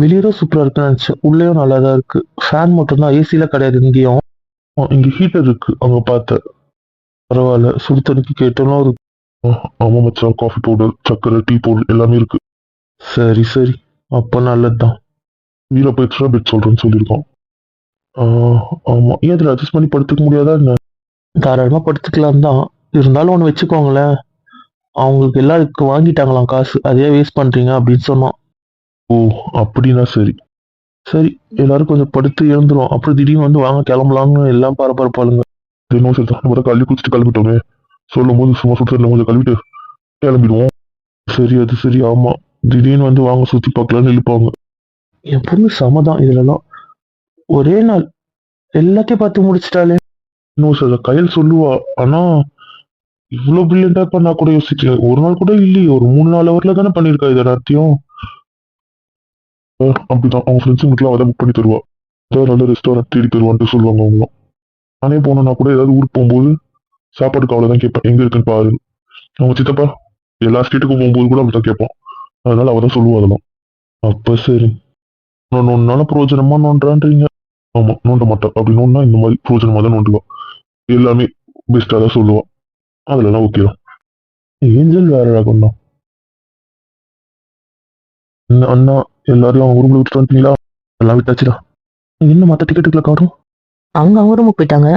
வெளியே சூப்பராக இருக்குன்னு நினைச்சேன். உள்ளேயும் நல்லா தான் இருக்கு. ஃபேன் மட்டும்தான். தான் கிடையாது. இங்கேயும். இங்கே இங்க ஹீட்டர் இருக்கு. அங்க பார்த்தேன். பரவாயில்ல. சுடு தண்ணிக்கு கேட்டாலும் இருக்கு ஆமாம் ஆமா மச்சான். காஃபி பவுடர் சக்கரை டீ பவுடர் எல்லாமே இருக்கு. சரி சரி. அப்ப நல்லதுதான். வீர போய் எக்ஸ்ட்ரா பெட் சொல்றேன்னு சொல்லியிருக்கோம். ஆமாம் ஆமா. ஏன் அதில் அட்ஜஸ்ட் பண்ணி படுத்துக்க முடியாதா என்ன? தாராளமா படுத்துக்கலாம் தான். இருந்தாலும் ஒன்று வச்சுக்கோங்களேன். அவங்களுக்கு எல்லாருக்கு வாங்கிட்டாங்களாம் காசு. அதையே வேஸ்ட் பண்றீங்க அப்படின்னு சொன்னோம் ஓ அப்படின்னா சரி. சரி எல்லாரும் கொஞ்சம் படுத்து எழுந்துரும் அப்புறம் திடீர்னு வந்து வாங்க கிளம்பலாம்னு எல்லாம் பரபரப்பாளுங்க. இன்னும் சரி நம்ம தான் கல்வி குளிச்சுட்டு கிளம்பிட்டோமே. சொல்லும் போது சும்மா சுத்தரில் கொஞ்சம் கழுவிட்டு கிளம்பிடுவோம். சரி அது சரி ஆமா. திடீர்னு வந்து வாங்க சுத்தி பார்க்கலாம்னு இழுப்பாங்க என் பொண்ணு சமதான் இதுலலாம். ஒரே நாள் எல்லாத்தையும் பார்த்து முடிச்சிட்டாலே இன்னும் சார் கையில் சொல்லுவா ஆனா இவ்வளவு பிரில்லியண்டா பண்ணா கூட யோசிக்கல. ஒரு நாள் கூட இல்லையே ஒரு மூணு நாலு ஹவர்ல தானே பண்ணிருக்கா இதை எல்லாத்தையும்? அப்படிதான். அவங்க ஃப்ரெண்ட்ஸுங்களுக்குலாம் அதை புக் பண்ணி தருவா. ஏதாவது நல்ல ரெஸ்டாரண்ட் தேடி தருவான்ட்டு சொல்லுவாங்க அவங்களும் நானே போனேன்னா கூட ஏதாவது ஊருக்கு போகும்போது சாப்பாடுக்கு அவ்வளோதான் கேட்பேன். எங்கே இருக்குன்னு பாரு. அவங்க சித்தப்பா எல்லா ஸ்டேட்டுக்கும் போகும்போது கூட அப்படிதான் கேட்பான். அதனால அவள் தான் சொல்லுவா அதெல்லாம். அப்போ சரி. நான் நொன்னால பிரோஜனமா நோண்டான்றீங்க ஆமாம் நோண்ட மாட்டேன் அப்படி நோண்டா இந்த மாதிரி பிரோஜனமாக தான் நோண்டுவா. எல்லாமே பெஸ்ட்டாக தான் சொல்லுவாள் அதெல்லாம் ஓகே தான். ஏஞ்சல் வேற ரகம் தான் என்ன அண்ணா எல்லாரையும் அவங்க ரூம்ல விட்டுட்டு வந்துட்டீங்களா? எல்லாம் விட்டாச்சுடா. என்ன மற்ற டிக்கெட்டுக்குள்ள காரும் அவங்க அவங்க ரூமுக்கு போயிட்டாங்க.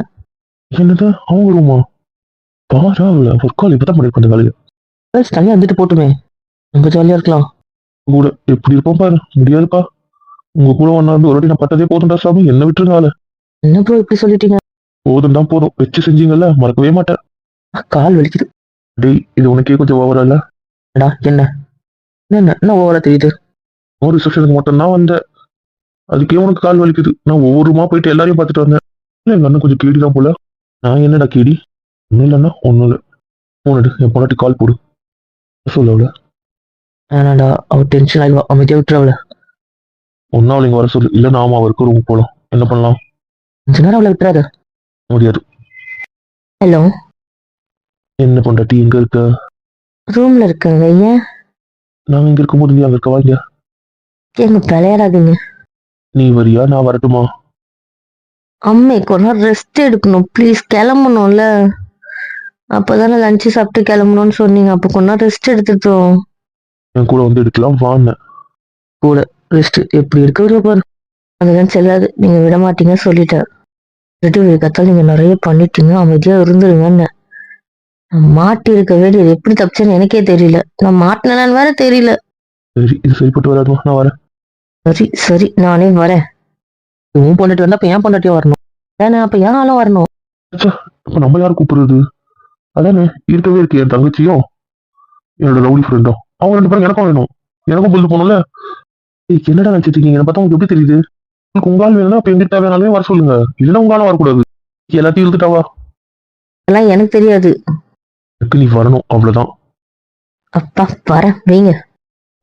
என்னது? அவங்க ரூமா பாரா அவளை ஒர்க் கால் இப்பதான் பண்ணிருக்கோம் அந்த வேலையை கேர்ள்ஸ் தனியாக இருந்துட்டு போட்டுமே. நம்ம ஜாலியாக இருக்கலாம். கூட எப்படி இருப்போம் பாரு முடியாதுப்பா. உங்க கூட ஒன்னா இருந்து ஒரு நான் பட்டதே போதும்டா சாமி. என்ன விட்டுருங்க ஆளு. என்ன ப்ரோ இப்படி சொல்லிட்டீங்க? போதும் தான் போதும். வச்சு செஞ்சீங்கல்ல மறக்கவே மாட்டேன். கால் வலிக்குது. டேய் இது உனக்கே கொஞ்சம் ஓவரா இல்ல? என்ன? என்ன என்ன ஓவரா தெரியுது? ஒரு ரிசப்ஷனுக்கு மட்டும் தான் வந்தேன். அதுக்கே உனக்கு கால் வலிக்குது. நான் ஒவ்வொருமா போயிட்டு எல்லாரையும் பார்த்துட்டு வந்தேன். இல்ல எங்க அண்ணன் கொஞ்சம் கேடி தான் போல. நான் என்னடா கேடி? ஒன்றும் இல்லைன்னா ஒன்றும் இல்லை. ஃபோன் எடு என் பொண்டாட்டி கால் போடு. சொல்ல அவள? வேணாடா அவ டென்ஷன் ஆயிடுவா. அமைதியாக விட்டுரு அவளை. ஒன்னா அவளை இங்க வர சொல்லு. இல்ல நாம அவருக்கு ரூம் போலாம். என்ன பண்ணலாம்? கொஞ்ச நேரம் அவளை விட்டுறாத. முடியாது. ஹலோ என்ன பொண்டாட்டி இங்க இருக்க? ரூம்ல இருக்கங்க. ஏன்? நாங்க இங்க இருக்கும்போது நீ அங்க இருக்க வாங்க எங்க விளையாடாதீங்க. நீ வரியா? நான் வரட்டுமா? அம்மே கொஞ்ச நேரம் ரெஸ்ட் எடுக்கணும். ப்ளீஸ் கிளம்பணும்ல. அப்பதானே லஞ்சு சாப்பிட்டு கிளம்பணும்னு சொன்னீங்க. அப்போ கொஞ்ச நேரம் ரெஸ்ட் எடுத்துட்டோம் என் கூட வந்து எடுக்கலாம். வான்னு. ரெஸ்ட் எப்படி இருக்கிற பாரு. அதெல்லாம் செல்லாது. நீங்க விட மாட்டீங்க சொல்லிட்டேன் ரெட்டு கத்தால் நீங்க நிறைய பண்ணிட்டீங்க. அமைதியா இருந்துருங்கன்னு. நான் மாட்டி இருக்க வேண்டியது எப்படி தப்பிச்சேன்னு எனக்கே தெரியல. நான் மாட்டினேன்னு வேற தெரியல. சரி இது சரிப்பட்டு வராதுமா. நான் வரேன். சரி சரி நானே வரேன். உன் பொண்டாட்டி வந்தா அப்ப ஏன் பொண்டாட்டியும் வரணும்? ஏன்னா அப்ப ஏன் ஆளும் வரணும். அப்ப நம்ம யார் கூப்பிடுறது? அதானே இருக்கவே இருக்கு என் தங்கச்சியும் என்னோட லவ்லி ஃப்ரெண்டும் அவங்க ரெண்டு பேரும் எனக்கும் வேணும். எனக்கும் பொழுது போகணும்ல. என்னடா நினைச்சிட்டு இருக்கீங்க? என்ன பார்த்தா உங்களுக்கு எப்படி தெரியுது? உங்களுக்கு உங்களால் வேணும்னா அப்ப எங்கிட்ட தேவையானாலுமே வர சொல்லுங்க. இல்லைன்னா உங்களால வரக்கூடாது. எல்லாத்தையும் இழுத்துட்டாவா அதெல்லாம் எனக்கு தெரியாது. எனக்கு நீ வரணும். அவ்வளவுதான். அப்பா வரேன். வைங்க.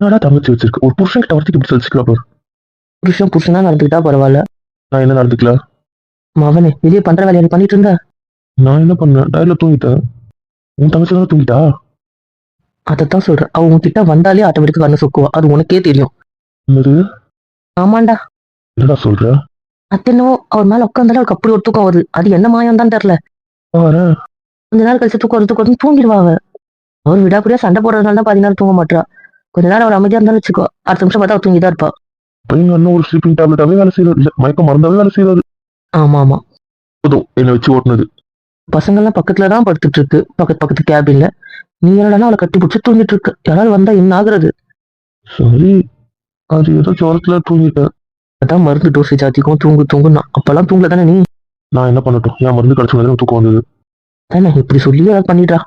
என்னடா தங்கச்சி வச்சிருக்கு? ஒரு புருஷன் கிட்ட வரத்துக்கு இப்படி சொல்லிச்சுக்கலாம் பாரு. புருஷன் புருஷனா நடந்துக்கிட்டா பரவாயில்ல. நான் என்ன நடந்துக்கல? மவனே வெளியே பண்ற வேலையை பண்ணிட்டு இருந்த? நான் என்ன பண்ணேன் டயர்ல தூங்கிட்டேன். உன் தங்கச்சி தானே தூங்கிட்டா? அதைத்தான் சொல்றேன். அவ உன்கிட்ட வந்தாலே ஆட்டோமேட்டிக்கா கண்ணு சொக்குவா. அது உனக்கே தெரியும். என்னது? ஆமாண்டா. என்னடா சொல்ற? அது என்னவோ அவர் மேல உட்காந்தாலும் அவருக்கு அப்படி ஒரு தூக்கம் வருது. அது என்ன மாயம் தான் தெரியல கொஞ்ச நேரம் கழிச்சு தூக்கம் தூக்கம் வருதுன்னு தூங்கிடுவா அவ. அவர் விடாப்படியா சண்டை போடுறதுனால தான் பாதி நேரம் தூங்க மாட்டா கொஞ்ச நேரம் அவர் அமைதியா இருந்தாலும் வச்சுக்கோ அடுத்த நிமிஷம் பார்த்தா அவர் தூங்கிதான் இருப்பா. பையன் அண்ணன் ஒரு ஸ்லீப்பிங் டேப்லெட்டாவே வேலை செய்யறாரு இல்ல மயக்கம் மறந்தாவே வேலை செய்யறாரு ஆமா ஆமா. போதும் என்னை வச்சு ஓட்டுனது. பசங்கள்லாம் பக்கத்துல தான் படுத்துட்டு இருக்கு. பக்கத்து பக்கத்து கேபின்ல நீ என்னடா அவளை கட்டி பிடிச்சி தூங்கிட்டு இருக்கு? யாராவது வந்தா என்ன ஆகுறது? சரி. அது ஏதோ ஜோரத்துல தூங்கிட்டேன் அதான் மருந்து டோசேஜ் அதிகம் தூங்கு தூங்குனா. அப்பெல்லாம் தூங்கல தானே நீ? நான் என்ன பண்ணட்டும்? என் மருந்து கிடைச்ச உடனே தூக்கம் வந்தது. தானே இப்படி சொல்லி ஏதாவது பண்ணிடுறா.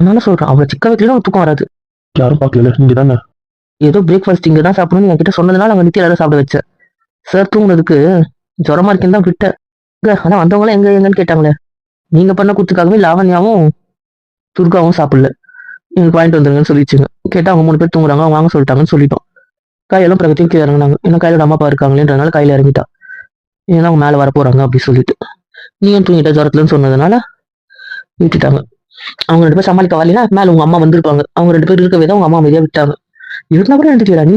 அதனால சொல்றேன் அவளை சிக்க வைக்கல உனக்கு தூக்கம் வராது. யாரும் பார்க்கல நீங்க தானே ஏதோ பிரேக்ஃபாஸ்ட் இங்க தான் சாப்பிடணும்னு என்கிட்ட சொன்னதுனால அங்க நித்தி எல்லாரும் சாப்பிட வச்சேன் சார் தூங்குனதுக்கு ஜுரமா இருக்குன்னு தான் விட்டேன் இங்க, ஆனா வந்தவங்களும் எங்க எங்கன்னு கேட்டாங்களே. நீங்க பண்ண கூத்துக்காகவே லாவண்யாவும் துர்காவும் சாப்பிடல. எனக்கு வாங்கிட்டு வந்துருங்கன்னு சொல்லிச்சுங்க. கேட்டா அவங்க மூணு பேர் தூங்குறாங்க அவங்க வாங்க சொல்லிட்டாங்கன்னு சொல்லிட்டோம். கையெல்லாம் பிரகத்தியும் கீழே இறங்குனாங்க. ஏன்னா கையில அம்மா அப்பா இருக்காங்களேன்றனால கையில இறங்கிட்டா. ஏன்னா அவங்க மேல வர போறாங்க அப்படி சொல்லிட்டு. நீயும் தூங்கிட்ட ஜுரத்துலன்னு சொன்னதுனால விட்டுட்டாங்க. அவங்க ரெண்டு பேர் சமாளிக்க வரலைன்னா மேல உங்க அம்மா வந்திருப்பாங்க. அவங்க ரெண்டு பேர் இருக்கவே தான் உங்க அம்மா அமைதியா விட்டாங்க. இருந்தா கூட எழுந்துட்டியா நீ?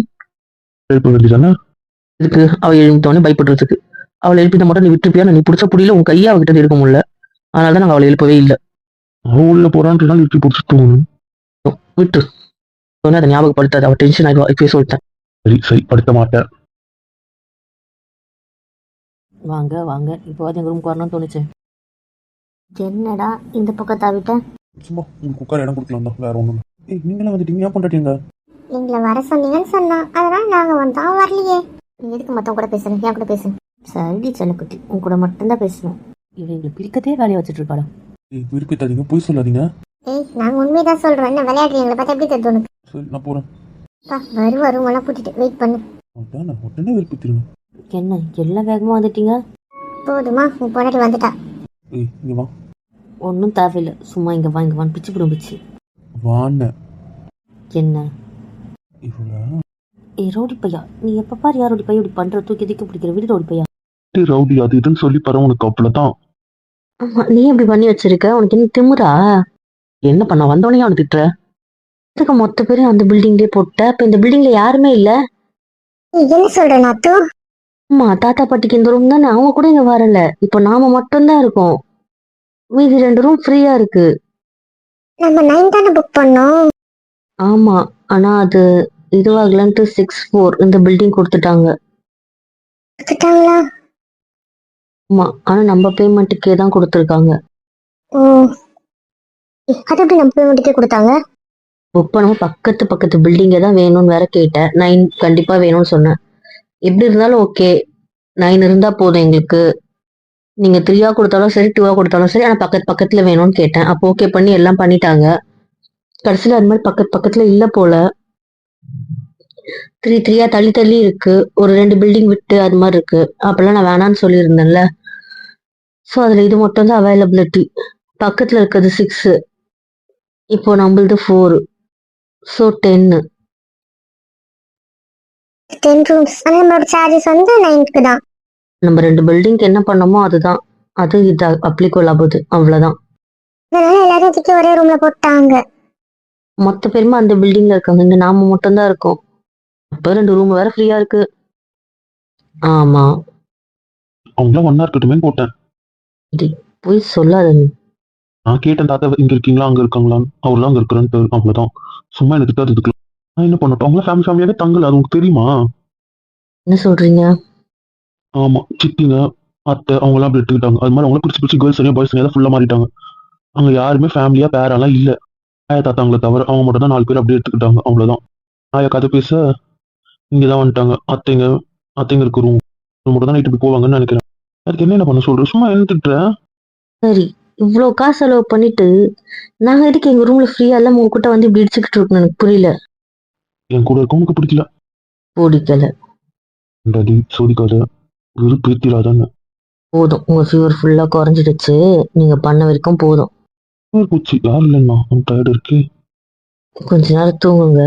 இதுக்கு அவ எழுந்தோடனே பயப்படுறதுக்கு. அவளை எழுப்பின மட்டும் நீ விட்டுருப்பியா நீ பிடிச்ச புடியில உன் கையை அவகிட்ட இருந்து எடுக்க முடியல. அதனால தான் நாங்கள் அவளை எழுப்பவே இல்லை. அவன் உள்ள போறான்றனால இட்லி பிடிச்சி தூங்கணும். விட்டு. சொன்ன அதை ஞாபகப்படுத்தாது. அவ டென்ஷன் ஆயிடுவா. இப்பயே சொல்லிட்டேன். சரி சரி படுத்த மாட்டேன். வாங்க வாங்க. இப்போ எங்க ரூமுக்கு வரணும்னு தோணுச்சு. என்னடா இந்த பக்கம் தாவிட்டேன் சும்மா உங்களுக்கு உட்கார இடம் கொடுக்கலாம் தான் வேற ஒன்றும் ஏய் நீங்களாம் வந்துட்டீங்க ஏன் பண்ணுறீங்க எங்களை வர சொன்னீங்கன்னு சொன்னான் அதனால நாங்க வந்தோம் வரலையே. நீ எதுக்கு மத்தவங்க கூட பேசுறேன் என் கூட பேசு. சரிடி செல்லக்குட்டி உன் கூட மட்டும்தான் பேசணும். இவன் எங்களை பிரிக்கத்தே வேலையை வச்சுட்டு இருக்காடா ஏய் விருப்பத்தாதீங்க போய் சொல்லாதீங்க. ஏய் நாங்க உண்மைதான் சொல்றோம் என்ன விளையாடுறீங்களா பார்த்தா எப்படி தெரியுது உனக்கு? சரி நான் போகிறேன் பா வரும் வரும் எல்லாம் கூட்டிட்டு. வெயிட் பண்ணு. அதான் உடனே விருப்பத்திருங்க என்ன எல்லாம் வேகமா வந்துட்டீங்க? போதுமா உன் பொண்டாட்டி வந்துட்டா. ஏய் இங்கே வா. ஒன்றும் தேவையில்லை. சும்மா இங்க வா இங்க வான்னு பிச்சு பிடும் பிச்சு. வாண்ண என்ன? இவ்வளோ ஏ ரோடி பையா. நீ எப்ப பாரு யார் ரோடி பையா? இப்படி பண்ற தூக்கி தூக்கி பிடிக்கிற வீடு ரோடி பையா. ரவுடி அது இதுன்னு சொல்லி பாரு உனக்கு அவ்வளோதான் ஆமா நீ எப்படி பண்ணி வச்சிருக்க? உனக்கு என்ன திமுறா? என்ன பண்ண வந்தோடனே அவனை திட்டுற? இதுக்கு மொத்த பேரும் அந்த பில்டிங்லயே போட்ட? இப்ப இந்த பில்டிங்ல யாருமே இல்ல? நீ என்ன சொல்ற நாத்து? ஆமா தாத்தா பாட்டிக்கு இந்த ரூம் தானே? அவங்க கூட இங்க வரல. இப்போ நாம மட்டும்தான் இருக்கோம். மீதி ரெண்டு ரூம் ஃப்ரீயா இருக்கு. நம்ம நைன் தானே புக் பண்ணோம். ஆமா ஆனா அது இதுவாகலன்ட்டு சிக்ஸ் ஃபோர் இந்த பில்டிங் கொடுத்துட்டாங்க. கொடுத்துட்டாங்களா? ஆமா ஆனா நம்ம பேமெண்ட்டுக்கே தான் கொடுத்துருக்காங்க. ஓ. அது எப்படி நம்ம பேமெண்ட்டுக்கே கொடுத்தாங்க? புக் பண்ணும்போது பக்கத்து பக்கத்து பில்டிங்கே தான் வேணும்னு வேற கேட்டேன். நைன் கண்டிப்பா வேணும்னு சொன்னேன். எப்படி இருந்தாலும் ஓகே நைன் இருந்தா போதும் எங்களுக்கு. நீங்க த்ரீயா கொடுத்தாலும் சரி டூவா கொடுத்தாலும் சரி ஆனா பக்கத்து பக்கத்துல வேணும்னு கேட்டேன். அப்போ ஓகே பண்ணி எல்லாம் பண்ணிட்டாங்க. கடைசியில அது மாதிரி பக்கத்து பக்கத்துல இல்ல போல. த்ரீ த்ரீயா தள்ளி தள்ளி இருக்கு. ஒரு ரெண்டு பில்டிங் விட்டு அது மாதிரி இருக்கு. அப்பெல்லாம் நான் வேணான்னு சொல்லியிருந்தேன்ல. ஸோ அதுல இது மட்டும் தான் அவைலபிலிட்டி பக்கத்துல இருக்கிறது சிக்ஸ் இப்போ நம்மளது ஃபோர் ஸோ டென்னு டென் ரூம்ஸ் ஆனா நம்மளோட சார்ஜஸ் வந்து நைன்க்கு தான். நம்ம ரெண்டு பில்டிங்க்கு என்ன பண்ணோமோ அதுதான். அது இது அப்ளிகபிள் ஆகுது. அவ்வளவுதான். அதனால எல்லாரும் தூக்கி ஒரே ரூம்ல போட்டாங்க. மொத்த பேருமே அந்த பில்டிங்ல இருக்காங்க. இங்க நாம மட்டும்தான் இருக்கோம். அப்ப ரெண்டு ரூம் வேற ஃப்ரீயா இருக்கு. ஆமா. அவங்களாம் ஒன்றா இருக்கட்டுமே போட்டேன். போய் சொல்லாத நீ. நான் கேட்டேன் தாத்தா இங்கே இருக்கீங்களா? அங்கே இருக்காங்களான்னு? அவர்லாம் அங்கே இருக்கிறேன்ட்டு அவ்வளோதான் சும்மா எனக்கு தெரிஞ்சுக்கலாம் நான் என்ன பண்ணட்டும்? அவங்களாம் ஃபேமிலி ஃபேமிலியாவே தங்கல. அது உங்களுக்கு தெரியுமா? என்ன சொல்றீங்க? ஆமாம் சித்திங்க அத்தை அவங்களாம் அப்படி எடுத்துக்கிட்டாங்க. அது மாதிரி அவங்கள பிடிச்சி பிடிச்சி கேர்ள்ஸ் தனியாக பாய்ஸ் தனியாக ஃபுல்லாக மாறிட்டாங்க. அங்கே யாருமே ஃபேமிலியாக பேரெல்லாம் இல்லை. ஆயா தாத்தாங்களை தவிர அவங்க மட்டும் தான் நாலு பேர் அப்படியே எடுத்துக்கிட்டாங்க. அவ்வளோதான் ஆயா கதை பேச இங்கே தான் வந்துட்டாங்க. அத்தைங்க அத்தைங்க இருக்க ரூம் மட்டும் தான் நைட்டு போவாங்கன்னு நினைக்கிறேன். அதுக்கு என்ன பண்ண சொல்கிறேன் சும்மா என்ன திட்டுற சரி. இவ்வளோ காசு செலவு பண்ணிட்டு நாங்க எதுக்கு எங்க ரூம்ல ஃப்ரீயா எல்லாம் உங்க கிட்ட வந்து இப்படி இடிச்சுக்கிட்டு இருக்கோம் எனக்கு புரியல. என் கூட இருக்கவனுக்கு பிடிக்கல. பிடிக்கல. டாடி சோதிக்காத. விருப்பேத்திராதான்னு போதும் உங்க ஃபீவர் ஃபுல்லா குறைஞ்சிடுச்சு. நீங்க பண்ண வரைக்கும் போதும். பூச்சி. யார் இல்லைண்ணா டயர்டு இருக்கு. கொஞ்ச நேரம் தூங்குங்க.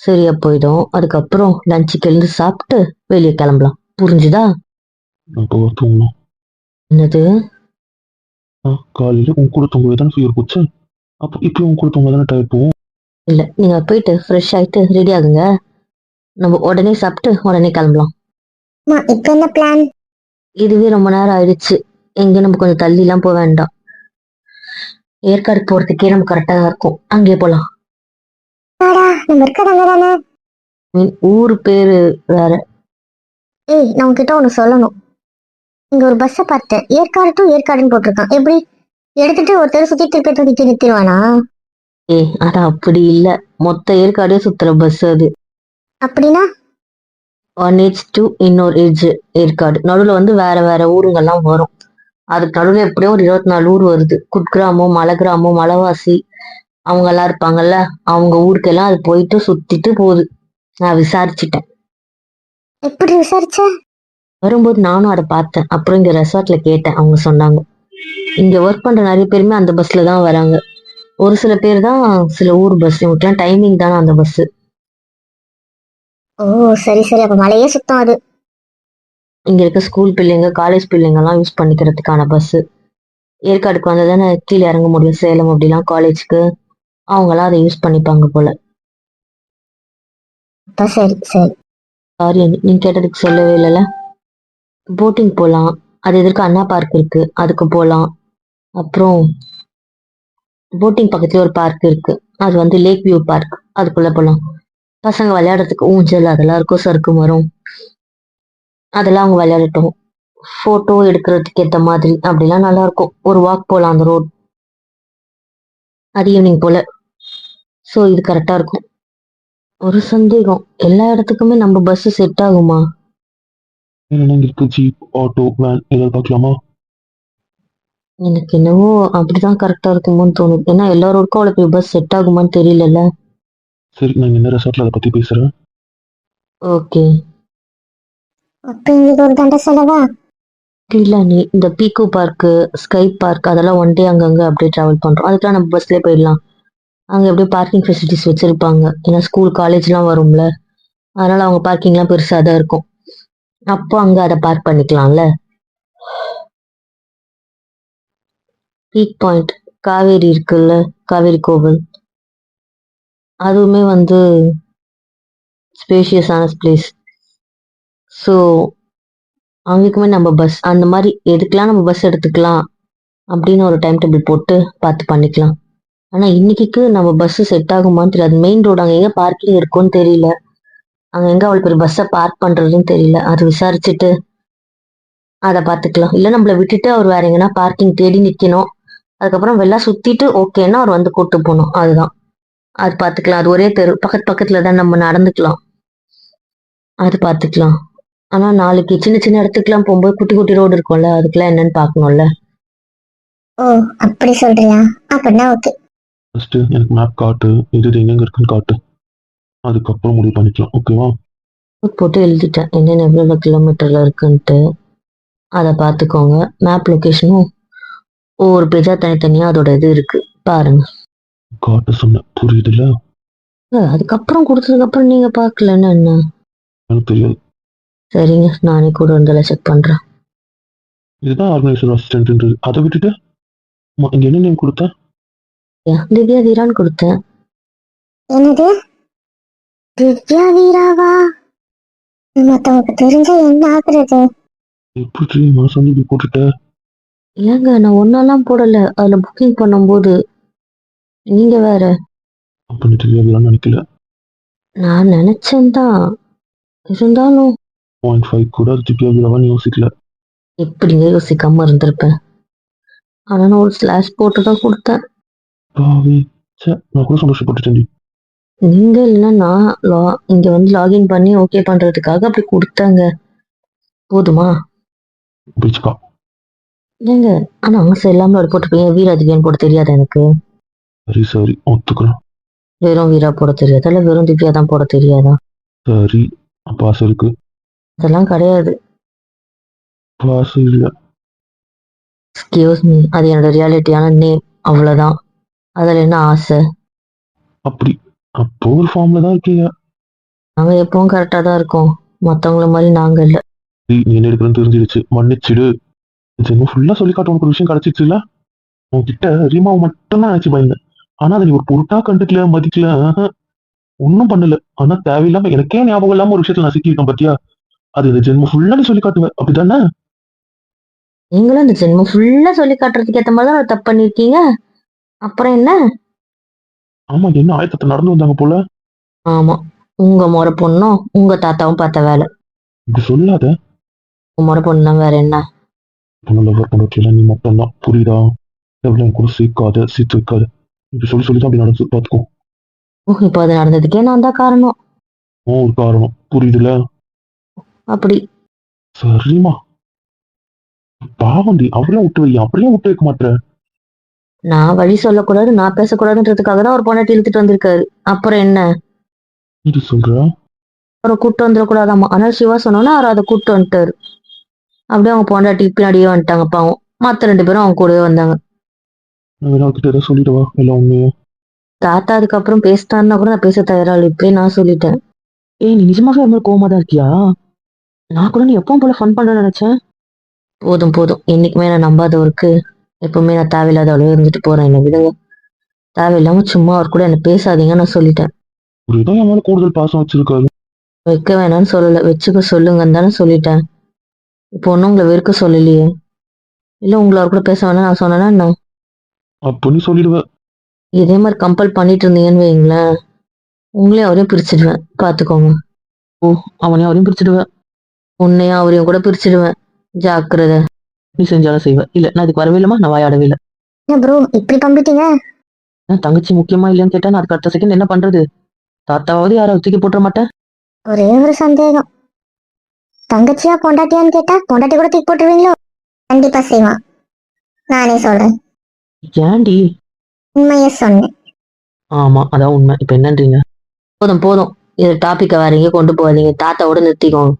சரியா போயிடும். அதுக்கப்புறம் லஞ்சுக்கு எழுந்து சாப்பிட்டு வெளியே கிளம்பலாம். புரிஞ்சுதா? நான் தூங்கணும். என்னது? ஆ காலையில் உன் கூட தூங்கவே தானே ஃபீவர் போச்சு? அப்போ இப்போ உன் கூட தூங்க தானே டயர்ட் போகும்? இல்ல நீங்க போயிட்டு ஃப்ரெஷ் ஆயிட்டு ரெடி ஆகுங்க. நம்ம உடனே சாப்பிட்டு உடனே கிளம்பலாம். இப்போ என்ன பிளான் இதுவே ரொம்ப நேரம் ஆயிடுச்சு. எங்க நம்ம கொஞ்சம் தள்ளி எல்லாம் போக வேண்டாம். ஏற்காடு போறதுக்கே நம்ம கரெக்டா தான் இருக்கும். அங்கேயே போலாம். ஆடா நம்ம இருக்கிறாங்க மீன் ஊர் பேரு வேற. ஏய் நான் உன்கிட்ட ஒன்று சொல்லணும். இங்க ஒரு பஸ்ஸை பார்த்தேன். ஏற்காடு டு ஏற்காடுன்னு போட்டிருக்கான். எப்படி? எடுத்துட்டு ஒருத்தர் சுத்தி திருப்பி திருப்பி நிறுத்திடுவானா? ஏய் ஆனா அப்படி இல்ல. மொத்த ஏற்காடே சுத்துற பஸ் அது. அப்படின்னா? ஒன் ஏஜ் டு இன்னொரு ஏஜ் ஏற்காடு. நடுவுல வந்து வேற வேற ஊருங்கெல்லாம் வரும். அதுக்கு நடுவுல எப்படியும் ஒரு இருபத்தி நாலு ஊர் வருது. குட்கிராமம் மலை கிராமம் மலைவாசி. அவங்க எல்லாம் இருப்பாங்கல்ல. அவங்க ஊருக்கெல்லாம் அது போயிட்டு சுத்திட்டு போகுது. நான் விசாரிச்சுட்டேன். எப்படி விசாரிச்ச? வரும்போது நானும் அதை பார்த்தேன். அப்புறம் இங்க ரெசார்ட்ல கேட்டேன். அவங்க சொன்னாங்க. இங்க ஒர்க் பண்ற நிறைய பேருமே அந்த பஸ்ல தான் வராங்க. ஒரு சில பேர் தான் சில ஊர் பஸ் இவங்களுக்குலாம் டைமிங் தானே அந்த பஸ் ஓ சரி சரி. அப்ப மலையே சுத்தம் அது. இங்க இருக்க ஸ்கூல் பிள்ளைங்க காலேஜ் பிள்ளைங்க எல்லாம் யூஸ் பண்ணிக்கிறதுக்கான பஸ் ஏற்காடுக்கு வந்தா தானே கீழே இறங்க முடியும். சேலம் அப்படிலாம் காலேஜ்க்கு அவங்களாம் அதை யூஸ் பண்ணிப்பாங்க போல. சரி சரி. சாரி நீங்க கேட்டதுக்கு சொல்லவே இல்லைல்ல? போட்டிங் போகலாம் அது எதிர்க்க அண்ணா பார்க் இருக்கு. அதுக்கு போகலாம் அப்புறம் போட்டிங் பக்கத்துல ஒரு பார்க் இருக்கு. அது வந்து லேக் வியூ பார்க் அதுக்குள்ள போகலாம் பசங்க விளையாடுறதுக்கு ஊஞ்சல் அதெல்லாம் இருக்கும் சறுக்கு மரம். அதெல்லாம் அவங்க விளையாடட்டும். ஃபோட்டோ எடுக்கிறதுக்கு ஏற்ற மாதிரி அப்படிலாம் நல்லா இருக்கும். ஒரு வாக் போகலாம் அந்த ரோட் அது ஈவினிங் போல. ஸோ இது கரெக்டாக இருக்கும். ஒரு சந்தேகம். எல்லா இடத்துக்குமே நம்ம பஸ் செட் ஆகுமா? ஜீப் ஆட்டோ வேன் ஏதாவது பார்க்கலாமா? எனக்கு என்னவோ அப்படிதான் கரெக்டா இருக்குமோன்னு தோணுது. ஏன்னா எல்லாரோருக்கும் அவ்வளோ பெரிய பஸ் செட் ஆகுமான்னு தெரியலல்ல. சரி நான் என்ன ரெசார்ட்ல அதை பத்தி பேசுறேன். ஓகே அப்ப எங்களுக்கு ஒரு தண்டை செலவா? இல்லை நீ இந்த பீகோ பார்க்கு ஸ்கை பார்க் அதெல்லாம் ஒன் டே அங்கங்க அப்படியே ட்ராவல் பண்றோம். அதுக்கெல்லாம் நம்ம பஸ்லயே போயிடலாம். அங்க எப்படியும் பார்க்கிங் ஃபெசிலிட்டிஸ் வச்சிருப்பாங்க. ஏன்னா ஸ்கூல் காலேஜ்லாம் வரும்ல. அதனால அவங்க பார்க்கிங்லாம் பெருசா தான் இருக்கும். அப்போ அங்க அதை பார்க் பண்ணிக்கலாம்ல. பீக் பாயிண்ட் காவேரி இருக்குல்ல காவேரி கோவில். அதுவுமே வந்து ஸ்பேஷியஸான பிளேஸ் ஸோ அவங்களுக்குமே நம்ம பஸ் அந்த மாதிரி எடுக்கலாம் நம்ம பஸ் எடுத்துக்கலாம் அப்படின்னு ஒரு டைம் டேபிள் போட்டு பார்த்து பண்ணிக்கலாம். ஆனால் இன்னைக்கு நம்ம பஸ்ஸு செட் ஆகுமான்னு தெரியாது மெயின் ரோடு அங்கே எங்கே பார்க்கிங் இருக்கும்னு தெரியல. அங்கே எங்கே அவ்வளோ பெரிய பஸ்ஸை பார்க் பண்ணுறதுன்னு தெரியல. அது விசாரிச்சுட்டு அதை பார்த்துக்கலாம். இல்லை நம்மளை விட்டுட்டு அவர் வேற எங்கன்னா பார்க்கிங் தேடி நிற்கணும் அதுக்கப்புறம் வெளில சுற்றிட்டு ஓகேன்னா அவர் வந்து கூட்டு போகணும். அதுதான். அது பார்த்துக்கலாம் அது ஒரே தெரு. பக்கத்து பக்கத்தில் தான் நம்ம நடந்துக்கலாம். அது பார்த்துக்கலாம் ஆனா நாளைக்கு சின்ன சின்ன இடத்துக்குலாம் போகும்போது குட்டி குட்டி ரோடு இருக்கும்ல அதுக்கெல்லாம் என்னன்னு பார்க்கணும்ல ஓ அப்படி சொல்றியா? அப்படின்னா ஓகே ஃபர்ஸ்ட் எனக்கு மேப் காட்டு. எது எது எங்கெங்க இருக்குன்னு காட்டு. அதுக்கப்புறம் முடிவு பண்ணிக்கலாம். ஓகேவா போட்டு எழுதிட்டேன். என்னென்ன எவ்வளோ கிலோமீட்டர்ல இருக்குன்ட்டு. அதை பார்த்துக்கோங்க மேப் லொக்கேஷனும் ஒவ்வொரு பேஜா தனித்தனியா அதோட இது இருக்கு. பாருங்க. காட்ட சொன்னேன் புரியுதுல்ல? அஹ் அதுக்கப்புறம் கொடுத்ததுக்கு அப்புறம் நீங்க பார்க்கலன்னு என்ன எனக்கு தெரியாது. சரிங்க நானே கூட வந்து செக் பண்றேன். இதுதான் ஆர்கனைசர் அசிஸ்டன்ட் அதை விட்டுட்டு இங்க என்ன நேம் கொடுத்த? ஏன், திவ்யா தீரான்னு கொடுத்தேன். என்னது? திவ்யா வீராவா? மத்தவங்களுக்கு தெரிஞ்சா என்ன ஆகுறது? எப்படி மனசு வந்து இப்படி போட்டுட்ட ஏங்க நான் ஒன்னாலாம் போடல. அதுல புக்கிங் பண்ணும்போது நீங்க வேற. அப்ப நீ தெரியாதுலாம் நினைக்கல. நான் நினைச்சேன் தான் இருந்தாலும் பாயிண்ட் ஃபைவ் கூட அது யோசிக்கல. எப்படிங்க யோசிக்காம இருந்திருப்பேன் ஆனா நான் ஒரு ஸ்லாஷ் போட்டு தான் கொடுத்தேன். பாவி. சே நான் கூட சந்தோஷப்பட்டுட்டேன் நீங்க இல்லைன்னா நான் லா இங்க வந்து லாகின் பண்ணி ஓகே பண்றதுக்காக அப்படி கொடுத்தாங்க. போதுமா? பிடிச்சிக்கா ஏங்க ஆனா ஆசை இல்லாம ஒரு போட்டுப்பீங்க வீரா திவ்யான்னு போட தெரியாது எனக்கு? சரி சரி ஒத்துக்கிறேன் வெறும் வீரா போட தெரியாதா? இல்ல வெறும் திவ்யா தான் போட தெரியாதா? சரி அப்ப ஆசை இருக்கு. அதெல்லாம் கிடையாது. அப்ப ஆசை இல்ல. எக்ஸ்கியூஸ் மீ அது என்னோட ரியாலிட்டியான நேம் அவ்வளவுதான். அதுல என்ன ஆசை? அப்படி அப்போ ஒரு ஃபார்ம்ல தான் இருக்கீங்க. நாங்க எப்பவும் கரெக்டா தான் இருக்கோம். மத்தவங்கள மாதிரி நாங்க இல்ல. நீ என்ன எடுக்கிறன்னு தெரிஞ்சிருச்சு. மன்னிச்சிடு. ஜென்மம் ஃபுல்லா சொல்லி காட்ட உனக்கு ஒரு விஷயம் கிடைச்சிச்சுல உன்கிட்ட ரீமாவை மட்டும் தான் நினைச்சு பயந்தேன். ஆனா அதை நீ ஒரு பொருட்டா கண்டுக்கல மதிக்கல. ஒண்ணும் பண்ணல. ஆனா தேவையில்லாம எனக்கே ஞாபகம் இல்லாம ஒரு விஷயத்துல நான் சிக்கியிருக்கேன் பாத்தியா? அது இந்த ஜென்மம் ஃபுல்லா நீ சொல்லி காட்டுவேன் அப்படிதானே நீங்களும் இந்த ஜென்மம் ஃபுல்லா சொல்லி காட்டுறதுக்கு ஏத்த மாதிரி தான் தப்பு பண்ணிருக்கீங்க. அப்புறம் என்ன? ஆமா என்ன ஆயத்தத்தை நடந்து வந்தாங்க போல? ஆமா. உங்க முறை பொண்ணும் உங்க தாத்தாவும் பார்த்த வேலை. இப்படி சொல்லாத. உங்க முறை பொண்ணு வேற என்ன? பொண்ணு லவர் பண்ணுறதுல நீ மட்டும் தான் புரியுதா? எவ்வளவு என் கூட சேர்க்காத சீத்து வைக்காத இப்படி சொல்லி சொல்லி தான் அப்படி நடந்து பாத்துக்கோ ஓ, இப்போ அது நடந்ததுக்கே நான் தான் காரணம். உன் ஒரு காரணம். புரியுதுல அப்படி. சரிம்மா. பாவண்டி அவளையும் விட்டு வை. அப்படியே விட்டு வைக்க மாட்டேற. நான் வழி சொல்லக்கூடாது நான் பேசக்கூடாதுன்றதுக்காக தான் ஒரு பொண்ணாட்டி இழுத்துட்டு வந்திருக்காரு. அப்புறம் என்ன? இது சொல்ற? அவரை கூட்டு வந்துடக்கூடாதாமா ஆனால் சிவா சொன்னோன்னா அவர் அதை கூட்டு வந்துட்டாரு. அப்படியே அவங்க பொண்டாட்டி பின்னாடியே வந்துட்டாங்க. பாவம் மத்த ரெண்டு பேரும் அவங்க கூடவே வந்தாங்க. சொல்லிடவா எல்லாம் உண்மையா தாத்தா அதுக்கப்புறம் பேசிட்டாருன்னா கூட நான் பேச தயாரா இல்லை. இப்பயே நான் சொல்லிட்டேன். ஏய் நீ நிஜமாவே அது மாதிரி தான் இருக்கியா? நான் கூட நீ எப்பவும் போல ஃபன் பண்றேன்னு நினைச்சேன். போதும் போதும். என்னைக்குமே நான் நம்பாதவருக்கு எப்பவுமே நான் தேவையில்லாத அளவு இருந்துட்டு போறேன். என்ன விடுங்க. தேவையில்லாம சும்மா அவர் கூட என்ன பேசாதீங்க நான் சொல்லிட்டேன். கூடுதல் பாசம் வச்சிருக்காரு. வைக்க வேணாம்னு சொல்லல. வச்சுக்க சொல்லுங்கன்னு தானே சொல்லிட்டேன். இப்போ ஒன்றும் உங்களை வெறுக்க சொல்லலையே. இல்லை உங்களை அவர் கூட பேச வேணாம் நான் சொன்னேன்னா என்ன? அப்போ நீ சொல்லிடுவ இதே மாதிரி கம்பல் பண்ணிட்டு இருந்தீங்கன்னு வைங்களேன் உங்களையும் அவரையும் பிரிச்சிடுவேன். பார்த்துக்கோங்க. அவனையும் அவரையும் பிரிச்சிடுவேன். உன்னையும் அவரையும் கூட பிரிச்சிடுவேன். ஜாக்கிரதை. நீ செஞ்சாலும் செய்வேன் இல்ல நான் இதுக்கு வரவே இல்லைமா நான் வாயாடவே இல்லை. என்ன ப்ரோ இப்படி பம்பிட்டீங்க என் தங்கச்சி முக்கியமா இல்லையான்னு கேட்டா நான் அதுக்கு அடுத்த செகண்ட் என்ன பண்றது? தாத்தாவாவது யாராவது தூக்கி போட்டுற மாட்டேன். ஒரே ஒரு சந்தேகம். தங்கச்சியா பொண்டாட்டியான்னு கேட்டா பொண்டாட்டி கூட தூக்கி போட்டுருவீங்களோ? கண்டிப்பா செய்வான். நானே சொல்றேன். ஏன்டி? உண்மையை சொன்னேன். ஆமா அதான் உண்மை. இப்ப என்னன்றீங்க? போதும் போதும். இது டாபிக்கை வேற எங்கேயும் கொண்டு போகாதீங்க. தாத்தாவோட நிறுத்திக்கோங்க.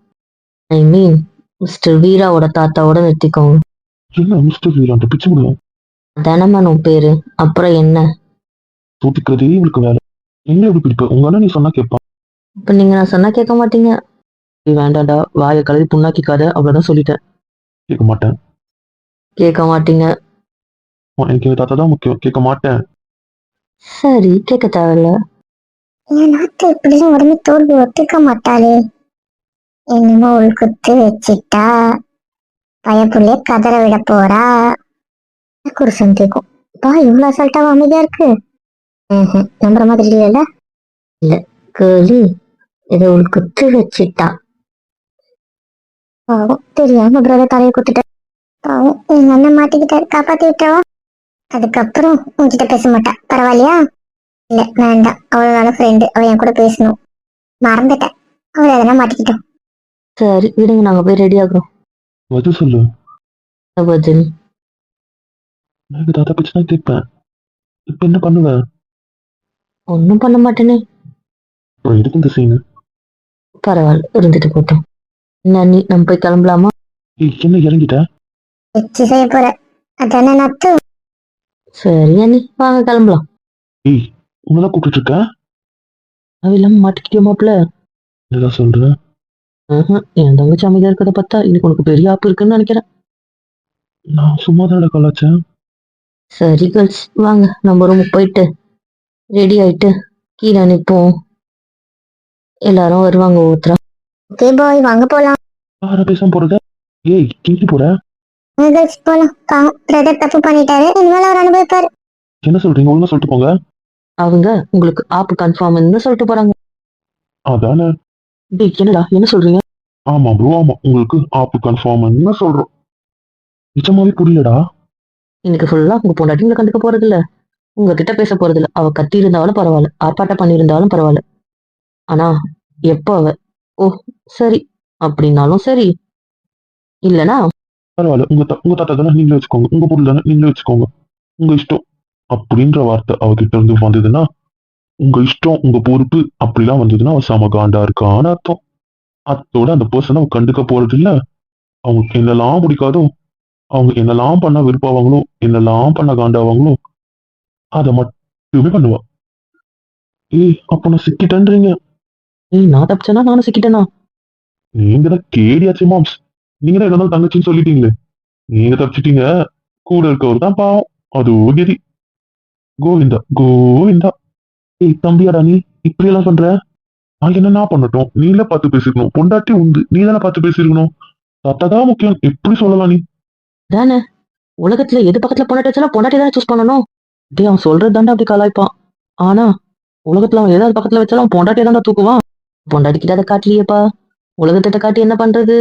ஐ மீன் மிஸ்டர் வீராவோட தாத்தாவோட நிறுத்திக்கோங்க. என்ன மிஸ்டர் வீரான்ட்டு பிச்சு விடுவேன் தினமன் உன் பேரு. அப்புறம் என்ன? சூத்திக்கிறதே இவளுக்கு வேலை. எங்க எப்படி பிடிப்ப உங்க அண்ணன் நீ சொன்னா கேட்பான். இப்ப நீங்க நான் சொன்னா கேட்க மாட்டீங்க. நீ வேண்டாம்டா வாயை கலவி புண்ணாக்கிக்காத அவ்வளவுதான் சொல்லிட்டேன். கேட்க மாட்டேன். கேட்க மாட்டீங்க. எனக்கு எங்க தாத்தா தான் முக்கியம். கேட்க மாட்டேன். சரி கேட்க தேவையில்ல. என் நாத்து இப்படியும் உடனே தோல்வி ஒத்துக்க மாட்டாளே. என்னமோ உள் குத்து வச்சிட்டா. பயப்புள்ளே கதற விட போறா. எனக்கு ஒரு சந்தேகம். பா இவ்வளவு அசால்ட்டாவா அமைதியா இருக்கு. ம்ஹும், நம்புற மாதிரி இல்லைல்ல? கேளு இதை உள் குத்து வச்சிட்டா. பாவம் தெரியாம பிரதர் தலையை குத்துட்ட பாவம் எங்க அண்ணன் மாட்டிக்கிட்டாரு காப்பாத்தி விட்டவா அதுக்கப்புறம் உன்கிட்ட பேச மாட்டா. பரவாயில்லையா? இல்ல வேண்டாம். அவளும் நல்ல ஃப்ரெண்டு அவ என் கூட பேசணும். மறந்துட்டேன். அவளை எதனா மாட்டிக்கிட்டோம். சரி விடுங்க நாங்க போய் ரெடி ஆகுறோம். பதில் சொல்லு. என்ன பதில் நான் தாத்தா பிச்சு தான் கேட்பேன். இப்ப என்ன பண்ணுவேன் ஒன்றும் பண்ண மாட்டேனே எதுக்கு இந்த சீனு பரவாயில்ல இருந்துட்டு போட்டோம். என்ன நீ நம்ம போய் கிளம்பலாமா? என்ன இறங்கிட்ட? வச்சு செய்ய போற. அதானே நத்து சரி அண்ணி வாங்க கிளம்பலாம். ஏய் உன்னதான் கூப்பிட்டு இருக்கேன். அது இல்லாம மாட்டிக்கிட்டியோ மாப்பிள்ள? என்னதான் என் தங்கச்சி அமைதியா இருக்கிறத பார்த்தா இன்னைக்கு உனக்கு பெரிய ஆப்பு இருக்குன்னு நினைக்கிறேன். நான் சும்மா தான் கலாச்சேன் சரி கேர்ள்ஸ் வாங்க நம்ம ரூமுக்கு போயிட்டு ரெடி ஆயிட்டு கீழே நிற்போம் எல்லாரும் வருவாங்க ஒருத்தரா ஓகே பாய் வாங்க போலாம். யார பேசாம போறத? ஏய் கிண்டி போற? போலாம். பிரதர் தப்பு பண்ணிட்டாரு. இனிமேல் அவர் அனுபவிப்பாரு. என்ன சொல்றீங்க? ஒழுங்கா சொல்லிட்டு போங்க. அவங்க உங்களுக்கு ஆப்பு கன்ஃபார்ம்னு சொல்லிட்டு போறாங்க. அதானே. டேய் என்னடா? என்ன சொல்றீங்க? ஆமா ப்ரோ ஆமா. உங்களுக்கு ஆப்பு கன்ஃபார்ம் என்ன சொல்றோம். நிஜமாவே புரியலடா. இன்னைக்கு ஃபுல்லா உங்க பொண்டாட்டிங்களை கண்டுக்க போறது இல்ல உங்ககிட்ட பேச போறது இல்ல அவ கத்தி இருந்தாலும் பரவாயில்ல. ஆர்ப்பாட்டம் பண்ணியிருந்தாலும் பரவாயில்ல. ஆனா எப்ப அவ ஓ சரி. அப்படின்னாலும் சரி. இல்லனா பரவாயில்ல. உங்க தா- உங்க தாத்தா தானே நீங்களே வச்சுக்கோங்க. உங்க பொருள் தானே நீங்களே வச்சுக்கோங்க. உங்க இஷ்டம் அப்படின்ற வார்த்தை அவகிட்ட இருந்து வந்ததுன்னா உங்க இஷ்டம் உங்க பொறுப்பு அப்படிலாம் வந்ததுன்னா அவ செம காண்டா இருக்கான்னு அர்த்தம். அத்தோட அந்த பர்சன் அவ கண்டுக்க போறது இல்ல. அவங்களுக்கு என்னெல்லாம் பிடிக்காதோ அவங்க என்னெல்லாம் பண்ண விருப்பாவாங்களோ என்னெல்லாம் பண்ண காண்டாவாங்களோ அதை மட்டுமே பண்ணுவா. ஏய் அப்ப நான் சிக்கிட்டேன்றீங்க. ஏய் நான் தப்பிச்சேனா? நானும் சிக்கிட்டேனா? நீங்க தான் கேடியாச்சு மாம்ஸ். நீங்க தான் எதாவது தங்கச்சின்னு சொல்லிட்டீங்களே. நீங்க தப்பிச்சிட்டீங்க. கூட இருக்கவர் தான் பாவம். அது கதி. கோவிந்தா கோவிந்தா. ஏய் தம்பியாடா நீ இப்படி எல்லாம் பண்ற? நான் என்ன நான் பண்ணட்டும்? நீல பார்த்து பேசிக்கணும் பொண்டாட்டி உண்டு. நீ தானே பார்த்து பேசிருக்கணும். தாத்தா தான் முக்கியம். எப்படி சொல்லலாம் நீ? தானே? உலகத்துல எது பக்கத்துல பொண்டாட்டி வச்சாலும் பொண்டாட்டி தானே சூஸ் பண்ணணும். டேய் அவன் சொல்றது தாண்டா அப்படி கலாய்ப்பான். ஆனா உலகத்துல அவன் ஏதாவது பக்கத்துல வச்சாலும் அவன் பொண்டாட்டியை தாண்டா தூக்குவான். பொண்டாட்டி கிட்ட அதை காட்டலையேப்பா? உலகத்திட்ட காட்டி என்ன பண்றது?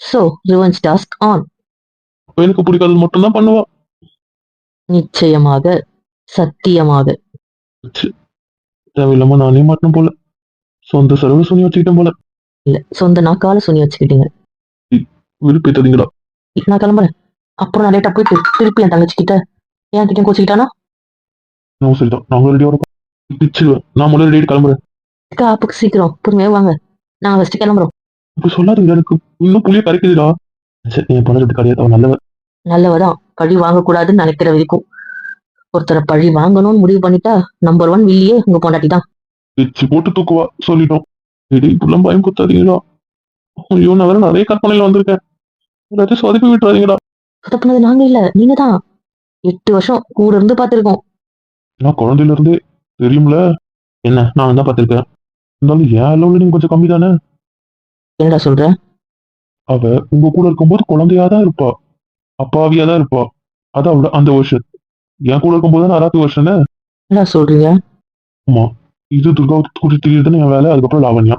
சோ ரிவெஞ்ச் டாஸ்க் ஆன் எனக்கு பிடிக்காதது மட்டும் தான் பண்ணுவா. நிச்சயமாக சத்தியமாக. தேவையில்லாம நானே மாட்டணும் போல. சொந்த செலவு சொல்லி வச்சுக்கிட்டேன் போல. இல்ல சொந்த நாக்கால சுனி வச்சுக்கிட்டீங்க. விருப்பத்தீங்களா நான் கிளம்புறேன். அப்புறம் நான் லேட்டா போயிட்டு திருப்பி என் தங்கச்சி கிட்ட என் கிட்ட கோச்சிக்கிட்டானா நான் சரிதான் நாங்க ரெடியா வரப்போ பிச்சிருவேன். நான் முதல்ல ரெடி கிளம்புறேன். அக்கா, ஆப்புக்கு சீக்கிரம். பொறுமையா வாங்க. நான் ஃபர்ஸ்ட் கிளம்புறோம். அப்படி சொல்லாதீங்க எனக்கு. இன்னும் புளிய கரைக்குதுடா சரி என் பொண்ணு கிடையாது அவன் நல்லவன். நல்லவதான். பழி வாங்கக்கூடாதுன்னு நினைக்கிற வரைக்கும். ஒருத்தரை பழி வாங்கணும்னு முடிவு பண்ணிட்டா நம்பர் ஒன் வில்லியே உங்க பொண்டாட்டி தான் வச்சு போட்டு தூக்குவா சொல்லிட்டோம். இடி இப்படிலாம் பயம் குத்தாதீங்களா ஐயோ நான் வேற நிறைய கற்பனையில வந்திருக்கேன். எல்லாத்தையும் சொதப்பி விட்டுறாதீங்கடா. சொதப்புனது நாங்க இல்ல நீங்க தான் எட்டு வருஷம் கூட இருந்து பார்த்திருக்கோம். நான் குழந்தையில இருந்தே தெரியும்ல. என்ன நான் தான் பார்த்திருக்கேன். இருந்தாலும் என் அளவுல நீங்க கொஞ்சம் கம்மி தானே என்னடா சொல்ற? அவ உங்க கூட இருக்கும்போது குழந்தையா தான் இருப்பா. அப்பாவியா தான் இருப்பா. அது அவளோட அந்த வருஷன் என் கூட இருக்கும்போது தான் அறாத்து வருஷனு என்னடா சொல்றீங்க? இது துர்கா கூட திரியுறது என் வேலை? அதுக்கப்புறம் லாவண்யா.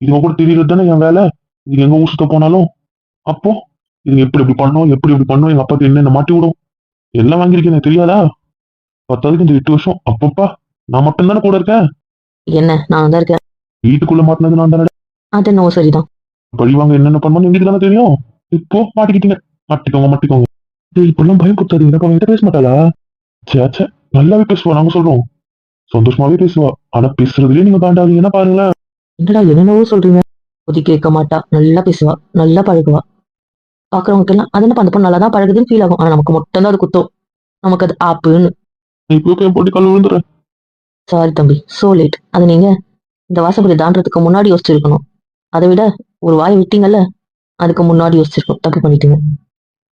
இதுங்க கூட திரியுறது தானே என் வேலை? இது எங்க ஊர் சுத்த போனாலும்? அப்போ? இதுங்க எப்படி இப்படி பண்ணோம்? எப்படி இப்படி பண்ணோம்? எங்க அப்பாக்கு என்னென்ன மாட்டி விடும்? எல்லாம் வாங்கியிருக்கேன் தெரியாதா? பத்தாவதுக்கு இந்த எட்டு வருஷம். அப்பப்பா நான் மட்டும் தானே கூட இருக்கேன்? என்ன நான் தான் இருக்கேன். வீட்டுக்குள்ள மாட்டினது நான் தானே அது என்னவோ சரிதான். பழிவாங்க என்னென்ன பண்ணணும் எங்களுக்கு தானே தெரியும். இப்போ மாட்டிக்கிட்டீங்க. மாட்டிக்கோங்க மாட்டிக்கோங்க. பயம் கொடுத்தாதீங்க எனக்கு அவங்ககிட்ட பேச மாட்டாளா? சே சே நல்லாவே பேசுவா நாங்க சொல்றோம். சந்தோஷமாவே பேசுவா. ஆனா பேசுறதுலயே நீங்க தாண்டாதீங்கன்னா பாருங்களேன். என்னடா என்னென்னவோ சொல்றீங்க. புத்தி கேட்க மாட்டா. நல்லா பேசுவா. நல்லா பழகுவா. பாக்குறவங்களுக்கு எல்லாம் அது என்ன அந்த பொண்ணு நல்லா தான் பழகுதுன்னு ஃபீல் ஆகும். ஆனா நமக்கு மட்டும் தான் அது குத்தம். நமக்கு அது ஆப்புன்னு. இப்போ போட்டி கால் விழுந்துறேன் சாரி தம்பி. சோ லேட் அது நீங்க? இந்த வாசப்படி தாண்டறதுக்கு முன்னாடி யோசிச்சிருக்கணும். அதை விட ஒரு வாயை விட்டீங்கல்ல அதுக்கு முன்னாடி யோசிச்சிருக்கணும். தப்பு பண்ணிட்டீங்க.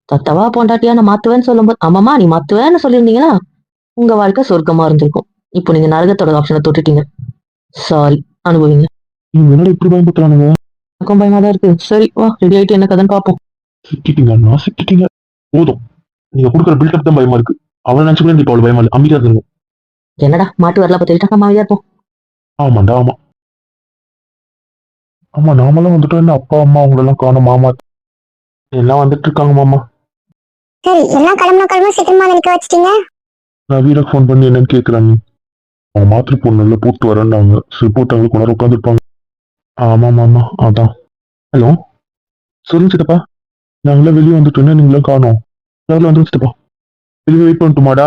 தத்தவா பொண்டாட்டியா நான் மாத்துவேன்னு சொல்லும்போது ஆமாமா நீ மாத்துவேன்னு சொல்லியிருந்தீங்கன்னா உங்க வாழ்க்கை சொர்க்கமா இருந்திருக்கும். இப்போ நீங்க நரகத்தோட ஆப்ஷனை தொட்டுட்டீங்க. சாரி அனுபவிங்க. இப்படி பயன்படுத்துறானுங்க எனக்கும் பயமா தான் இருக்கு. சரி வா ரெடி ஆயிட்டு என்ன கதைன்னு பார்ப்போம் சிக்கிட்டீங்க நான் சிக்கிட்டீங்க போதும். நீங்க கொடுக்குற பில்டப் தான் பயமா இருக்கு. அவளை நினைச்சுக்கல இப்ப அவ்வளவு பயமா இல்லை. அமைதியா இருந்துருங்க என்னடா மாட்டு வரல பத்திரிட்டா நம்ம அமைதியா இருப்போம். ஆமாண்டா ஆமா. ஆமா நாமெல்லாம் வந்துட்டோம். என்ன அப்பா அம்மா அவங்களெல்லாம் காணும் மாமா. எல்லாம் வந்துட்டு இருக்காங்க மாமா. சரி எல்லாம் கிளம்புன கிளம்ப சீக்கிரமா நிக்க வச்சிட்டீங்க? நான் வீரக்கு ஃபோன் பண்ணி என்னன்னு கேட்குறாங்க அவன் மாத்திரை பொண்ணுல போட்டு வரேன்னாங்க சரி போட்டு அவங்களுக்கு கொண்டாட உட்காந்துருப்பாங்க ஆமா மாமா அதான். ஹலோ? சொல்லுங்க சித்தப்பா. நாங்களாம் வெளியே வந்துட்டோன்னே நீங்களும் காணோம்? நாங்களும் வந்து சித்தப்பா? வெளியே வெயிட் பண்ணட்டுமாடா?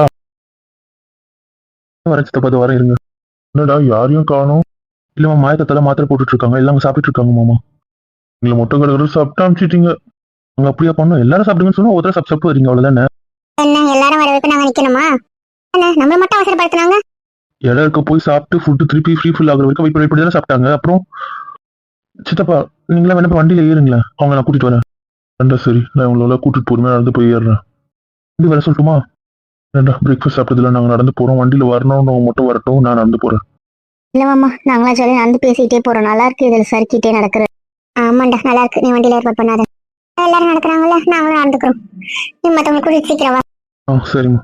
வரேன் சித்தப்பா வரேன் இருங்க. என்னடா யாரையும் காணோம்? இல்லைம்மா மாயக்கத்தெல்லாம் மாத்திரை போட்டுட்டு இருக்காங்க எல்லாம் அங்க சாப்பிட்டுட்டு இருக்காங்க மாமா. நீங்க மொட்டை கடற்கரை சாப்பிட்டு அனுப்பிச்சிட்டீங்க. அங்க அப்படியா பண்ணோம் எல்லாரும் சாப்பிடுங்கன்னு சொன்னா ஒருத்தர் சாப்பிட்டு சாப்பிட்டு வரீங்க அவ்வளவுதானே? எல்லாரும் வர வைக்க நாங்க நிக்கணுமா? நம்மள மட்டும் அவசரப்படுத்துனாங்க? இடம் இருக்க போய் சாப்பிட்டு ஃபுட்டு திருப்பி ஃப்ரீ ஃபுல் ஆகுற வரைக்கும் வெயிட் பண்ணி இப்படி தானே சாப்பிட்டாங்க. அப்புறம் சித்தப்பா நீங்களா வேணா வண்டியில ஏறுங்களேன் அவங்க நான் கூட்டிட்டு வரேன். ரெண்டா சரி. நான் உங்களோட கூட்டிட்டு பொறுமையா நடந்து போய் ஏறுறேன். வண்டி வர சொல்லட்டுமா? ரெண்டா பிரேக்ஃபாஸ்ட் சாப்பிட்டதுல நாங்க நடந்து போறோம். வண்டியில வரணும்னு மட்டும் வரட்டும். நான் நடந்து போறேன். இல்லவாம்மா நாங்களா சொல்லி நடந்து பேசிக்கிட்டே போறோம். நல்லா இருக்கு இதில் சறுக்கிட்டே நடக்கிறது. ஆமாண்டா நல்லா இருக்கு. நீ வண்டியில ஏற்பாடு பண்ணாத. எல்லாரும் நடக்கிறாங்கல்ல நாங்களும் நடந்துக்கிறோம். நீ மத்தவங்களுக்கு கூட்டிட்டு சீக்கிரம் சரிம்மா.